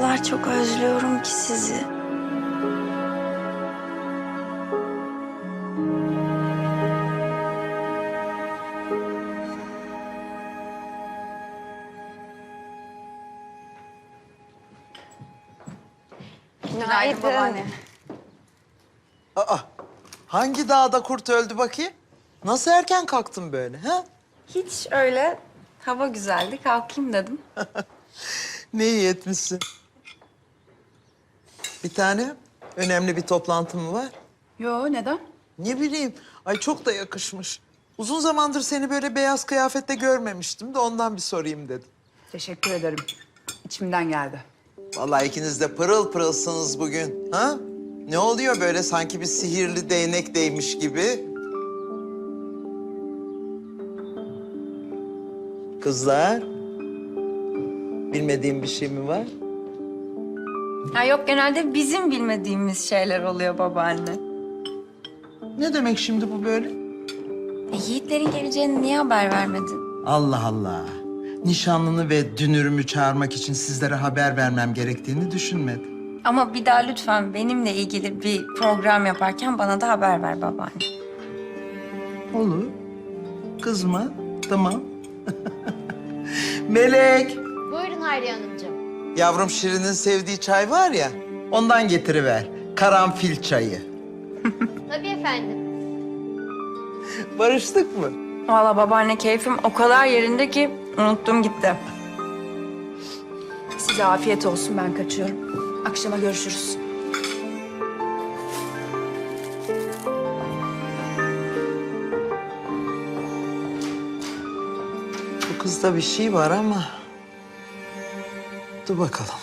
kadar çok özlüyorum ki sizi. Günaydın babaanne. Aa, hangi dağda kurt öldü bakayım? Nasıl erken kalktın böyle ha? Hiç öyle hava güzeldi kalkayım dedim. Ne iyi etmişsin. Bir tane önemli bir toplantı mı var? Yo neden? Ne bileyim. Ay çok da yakışmış. Uzun zamandır seni böyle beyaz kıyafette görmemiştim de ondan bir sorayım dedim. Teşekkür ederim. İçimden geldi. Vallahi ikiniz de pırıl pırılsınız bugün. Ha? Ne oluyor böyle sanki bir sihirli değnek değmiş gibi? Kızlar, bilmediğim bir şey mi var? Ha yok genelde bizim bilmediğimiz şeyler oluyor babaanne. Ne demek şimdi bu böyle? E, Yiğitlerin geleceğini niye haber vermedin? Allah Allah. Nişanlını ve dünürümü çağırmak için sizlere haber vermem gerektiğini düşünmedim. Ama bir daha lütfen benimle ilgili bir program yaparken bana da haber ver babaanne. Olur. Kızma. Tamam. Melek. Buyurun Hayriye Hanımcığım. Yavrum Şirin'in sevdiği çay var ya. Ondan getiriver. Karanfil çayı. Tabii efendim. Barıştık mı? Vallahi babaanne keyfim o kadar yerinde ki unuttum gitti. Size afiyet olsun ben kaçıyorum. Akşama görüşürüz. Bu kızda bir şey var ama... Dur bakalım.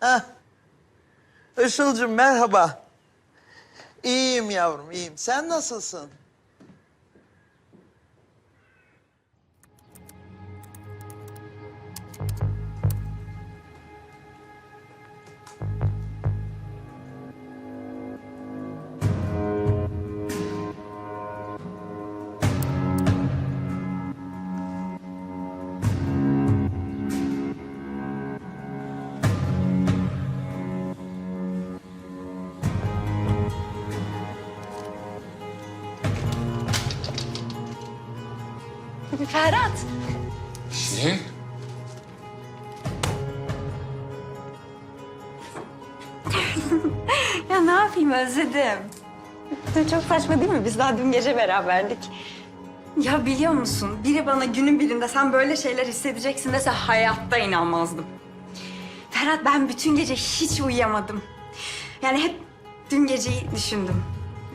Hah. Işıl'cığım merhaba. İyiyim yavrum, iyiyim. Sen nasılsın? Ferhat. Şirin? Ya ne yapayım özledim. Çok saçma değil mi? Biz daha dün gece beraberdik. Ya biliyor musun? Biri bana günün birinde sen böyle şeyler hissedeceksin dese hayatta inanmazdım. Ferhat ben bütün gece hiç uyuyamadım. Yani hep dün geceyi düşündüm.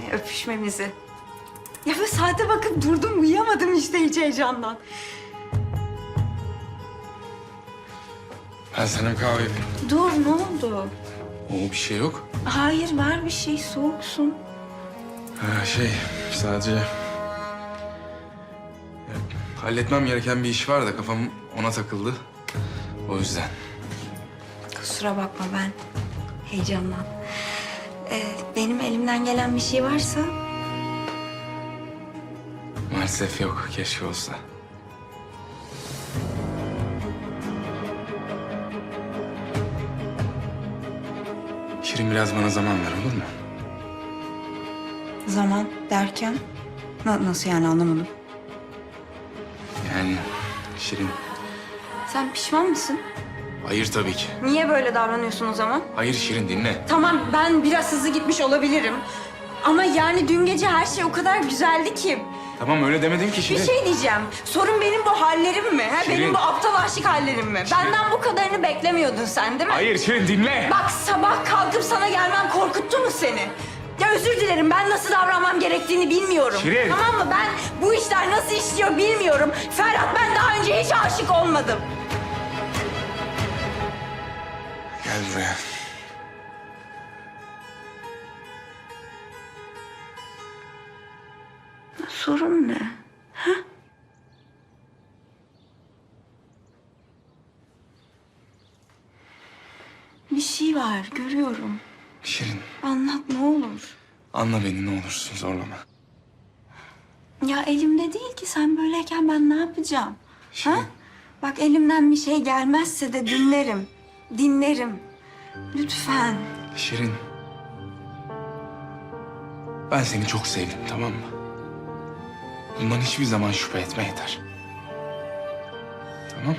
E, Öpüşmemizi. Ya böyle saate bakıp durdum uyuyamadım işte hiç heyecandan. Ben sana kahve yapayım. Dur ne oldu? Oo bir şey yok. Hayır ver bir şey soğuksun. Ha, şey sadece... Ya, halletmem gereken bir iş var da kafam ona takıldı. O yüzden. Kusura bakma ben heyecandan. Ee, benim elimden gelen bir şey varsa Maalesef yok. Keşke olsa. Şirin biraz bana zaman ver olur mu? zaman derken Na- nasıl yani anlamadım. Yani Şirin... Sen pişman mısın? Hayır tabii ki. Niye böyle davranıyorsun o zaman? Hayır Şirin dinle. Tamam ben biraz hızlı gitmiş olabilirim. Ama yani dün gece her şey o kadar güzeldi ki. Tamam öyle demedim ki Bir Şirin. şey diyeceğim. Sorun benim bu hallerim mi? Ha? Şirin. Benim bu aptal aşık hallerim mi? Benden bu kadarını beklemiyordun sen değil mi? Hayır Şirin dinle. Bak sabah kalkıp sana gelmem korkuttu mu seni? Ya özür dilerim ben nasıl davranmam gerektiğini bilmiyorum. Şirin. Tamam mı? Ben bu işler nasıl işliyor bilmiyorum. Ferhat ben daha önce hiç aşık olmadım. Gel buraya. Sorun ne? Ha? Bir şey var görüyorum. Şirin Anlat ne olur. anla beni ne olursun zorlama. Ya elimde değil ki sen böyleyken ben ne yapacağım? Şirin. Bak elimden bir şey gelmezse de dinlerim. Dinlerim. Lütfen. Şirin. Ben seni çok sevdim tamam mı? Bundan hiçbir zaman şüphe etme yeter. Tamam?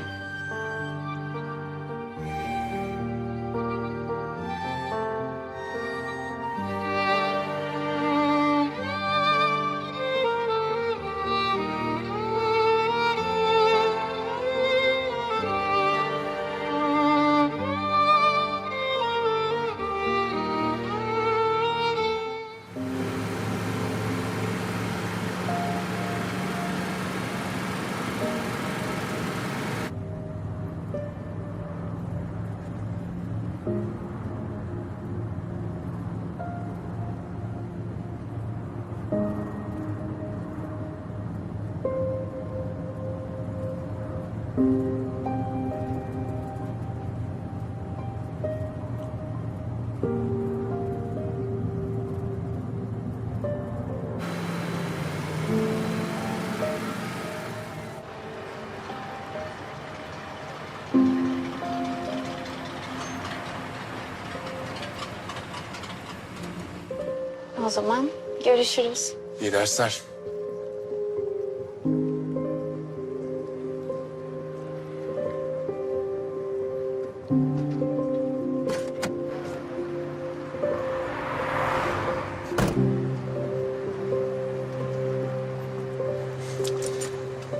O zaman görüşürüz. İyi dersler.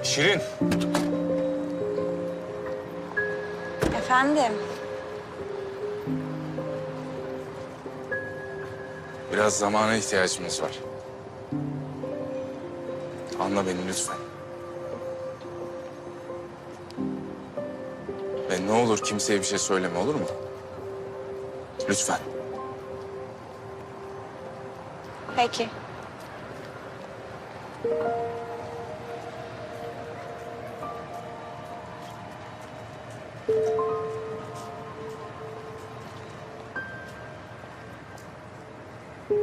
Şirin. Efendim. Biraz zamana ihtiyacımız var. Anla beni lütfen. Ve ne olur kimseye bir şey söyleme olur mu? Lütfen. Peki.